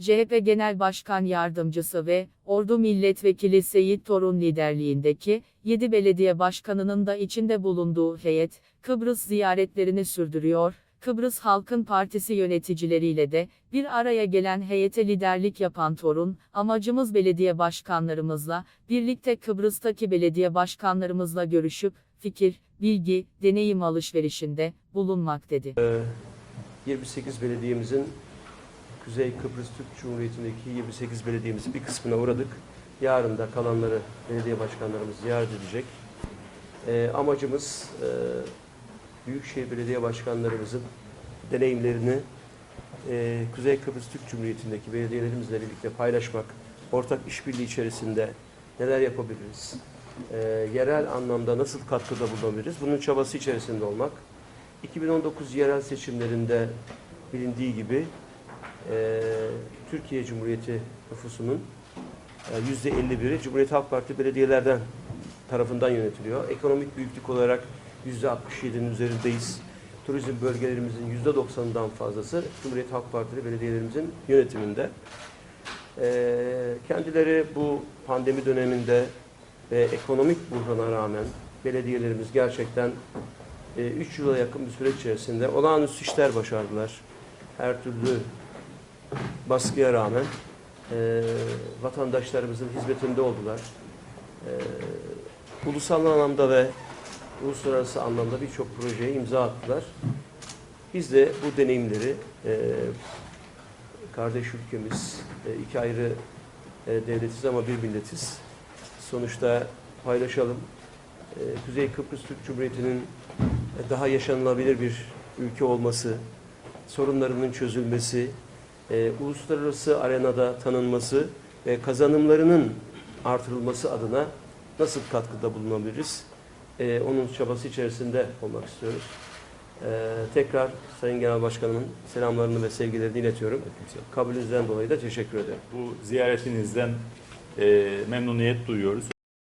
CHP Genel Başkan Yardımcısı ve Ordu Milletvekili Seyit Torun liderliğindeki 7 belediye başkanının da içinde bulunduğu heyet, Kıbrıs ziyaretlerini sürdürüyor. Kıbrıs Halkın Partisi yöneticileriyle de bir araya gelen heyete liderlik yapan Torun, amacımız belediye başkanlarımızla, birlikte Kıbrıs'taki belediye başkanlarımızla görüşüp, fikir, bilgi, deneyim alışverişinde bulunmak dedi. 28 belediyemizin Kuzey Kıbrıs Türk Cumhuriyeti'ndeki 28 belediyemizin bir kısmına uğradık. Yarın da kalanları belediye başkanlarımız ziyaret edecek. Ee, amacımız e, Büyükşehir Belediye Başkanlarımızın deneyimlerini e, Kuzey Kıbrıs Türk Cumhuriyeti'ndeki belediyelerimizle birlikte paylaşmak, ortak işbirliği içerisinde neler yapabiliriz, e, yerel anlamda nasıl katkıda bulunabiliriz, bunun çabası içerisinde olmak. 2019 yerel seçimlerinde bilindiği gibi e, Türkiye Cumhuriyeti nüfusunun e, yüzde 51'i Cumhuriyet Halk Parti belediyelerden tarafından yönetiliyor. Ekonomik büyüklük olarak yüzde 67'nin üzerindeyiz. Turizm bölgelerimizin yüzde 90'ından fazlası Cumhuriyet Halk Partili belediyelerimizin yönetiminde. E, kendileri bu pandemi döneminde ve ekonomik buhrana rağmen belediyelerimiz gerçekten 3 yıla yakın bir süreç içerisinde olağanüstü işler başardılar. Her türlü baskıya rağmen e, vatandaşlarımızın hizmetinde oldular. E, ulusal anlamda ve uluslararası anlamda birçok projeye imza attılar. Biz de bu deneyimleri e, kardeş ülkemiz, e, iki ayrı e, devletiz ama bir milletiz. Sonuçta paylaşalım. E, Kuzey Kıbrıs Türk Cumhuriyeti'nin daha yaşanılabilir bir ülke olması, sorunlarının çözülmesi, e, uluslararası arenada tanınması ve kazanımlarının artırılması adına nasıl katkıda bulunabiliriz? E, onun çabası içerisinde olmak istiyoruz. E, tekrar Sayın Genel Başkanımın selamlarını ve sevgilerini iletiyorum. Kabulünüzden dolayı da teşekkür ederim. Bu ziyaretinizden e, memnuniyet duyuyoruz.